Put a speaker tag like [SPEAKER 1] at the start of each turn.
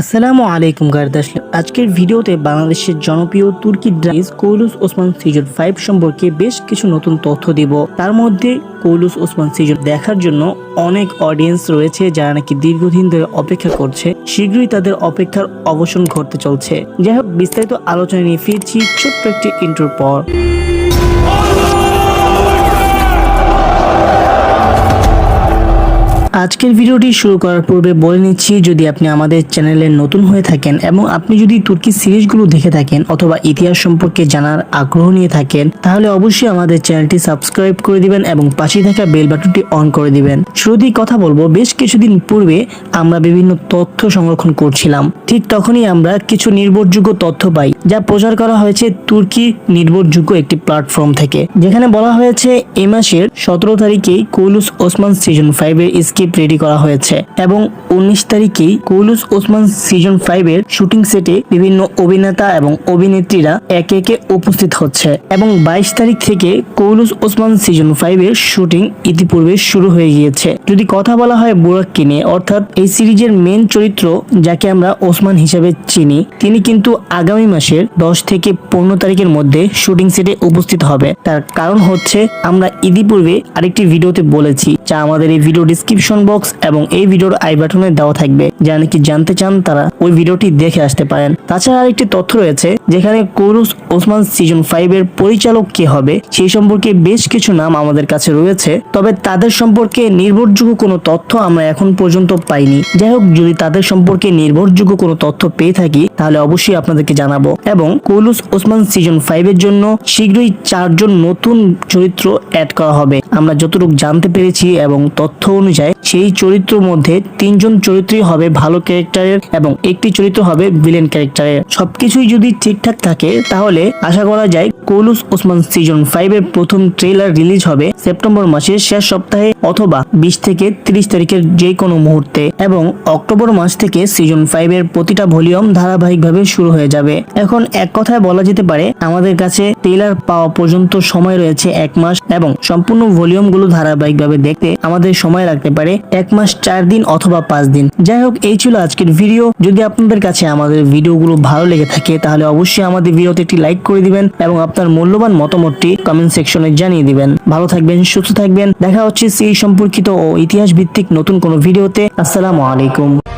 [SPEAKER 1] আসসালামু আলাইকুম গার্দাস আজকের ভিডিওতে বাংলাদেশের জনপ্রিয় তুর্কি ড্রাইস কৌলুস ওসমান সিজন ফাইভ সম্পর্কে বেশ কিছু নতুন তথ্য দিব। তার মধ্যে কৌলুস ওসমান সিজন দেখার জন্য অনেক অডিয়েন্স রয়েছে যারা নাকি দীর্ঘদিন ধরে অপেক্ষা করছে। শীঘ্রই তাদের অপেক্ষার অবসান ঘটতে চলছে। যাই হোক, বিস্তারিত আলোচনা নিয়ে ফিরছি ছোট্ট একটি ইন্টার পর। আজকের ভিডিওটি শুরু করার পূর্বে বলে নিচ্ছি, যদি আপনি আমাদের চ্যানেলে নতুন হয়ে থাকেন এবং আপনি যদি তুর্কি সিরিজগুলো দেখে থাকেন অথবা ইতিহাস সম্পর্কে জানার আগ্রহ নিয়ে থাকেন, তাহলে অবশ্যই আমাদের চ্যানেলটি সাবস্ক্রাইব করে দিবেন এবং পাশে থাকা বেল বাটনটি অন করে দিবেন। শুরুতেই কথা বলব, বেশ কিছুদিন পূর্বে আমরা বিভিন্ন তথ্য সংরক্ষণ করছিলাম। ঠিক তখনই আমরা কিছু নির্ভরযোগ্য তথ্য পাই, যা প্রচার করা হয়েছে তুর্কি নির্ভরযোগ্য একটি প্ল্যাটফর্ম থেকে। যেখানে বলা হয়েছে, এ মাসের সতেরো তারিখেই কৌলুস ওসমান সিজন ফাইভ এর স্ক্রিপ্ট রেডি করা হয়েছে এবং উনিশ তারিখেই কৌলুস ওসমান সিজন ফাইভ এর শুটিং সেটে বিভিন্ন অভিনেতা এবং অভিনেত্রীরা একে একে উপস্থিত হচ্ছে এবং বাইশ তারিখ থেকে কৌলুস ওসমান সিজন ফাইভ এর শুটিং ইতিপূর্বে শুরু হয়ে গিয়েছে। যদি কথা বলা হয় বুরাককে নিয়ে, অর্থাৎ এই সিরিজের মেন চরিত্র যাকে আমরা ওসমান হিসেবে চিনি, তিনি কিন্তু আগামী মাসের দশ থেকে পনেরো তারিখের মধ্যে শুটিং সেটে উপস্থিত হবে। তার কারণ হচ্ছে, আমরা ইতিপূর্বে আরেকটি ভিডিওতে বলেছি, যা আমাদের এই ভিডিও ডিসক্রিপশন বক্স এবং এই ভিডিওর আই বাটনে দেওয়া থাকবে। যারা নাকি জানতে চান, তারা ওই ভিডিওটি দেখে আসতে পারেন। তাছাড়া আরেকটি তথ্য রয়েছে, যেখানে কৌরুস ওসমান সিজন ফাইভ এর পরিচালক কে হবে, সেই সম্পর্কে বেশ কিছু নাম আমাদের কাছে রয়েছে, তবে তাদের সম্পর্কে নির্ভরযোগ্য কোনো তথ্য আমরা এখন পর্যন্ত পাইনি। যাই হোক, যদি তাদের সম্পর্কে নির্ভরযোগ্য কোনো তথ্য পেয়ে থাকি, তাহলে অবশ্যই আপনাদেরকে জানাব। এবং কৌলুস ওসমান সিজন ফাইভ এর জন্য শীঘ্রই চারজন নতুন চরিত্র অ্যাড করা হবে। আমরা যতটুকু জানতে পেরেছি এবং তথ্য অনুযায়ী, সেই চরিত্রের মধ্যে তিনজন চরিত্রই হবে ভালো ক্যারেক্টারের এবং একটি চরিত্র হবে ভিলেন ক্যারেক্টারের। সবকিছুই যদি ঠিকঠাক থাকে, তাহলে আশা করা যায় কৌলুস ওসমান সিজন ফাইভ এর প্রথম ট্রেলার রিলিজ হবে সেপ্টেম্বর মাসের শেষ সপ্তাহে অথবা বিশ থেকে তিরিশ তারিখের যে কোনো মুহূর্তে এবং অক্টোবর মাস থেকে সিজন ফাইভ এর প্রতিটা ভলিউম ধারাবাহিকভাবে শুরু হয়ে যাবে। এখন এক কথায় বলা যেতে পারে, আমাদের কাছে ট্রেলার পাওয়া পর্যন্ত সময় রয়েছে এক মাস। এবং সম্পূর্ণ ভলিউমগুলো ধারাবাহিকভাবে দেখতে আমাদের সময় লাগতে পারে এক মাস, চার দিন অথবা পাঁচ দিন। যাই হোক, এই ছিল আজকের ভিডিও। যদি আপনাদের কাছে আমাদের ভিডিওগুলো ভালো লেগে থাকে, তাহলে অবশ্যই আমাদের ভিডিওতে একটি লাইক করে দিবেন এবং আপনার মূল্যবান মতামতটি কমেন্ট সেকশনে জানিয়ে দিবেন। ভালো থাকবেন, সুস্থ থাকবেন। দেখা হচ্ছে সেই সম্পর্কিত ও ইতিহাস ভিত্তিক নতুন কোনো ভিডিওতে। আসসালামু আলাইকুম।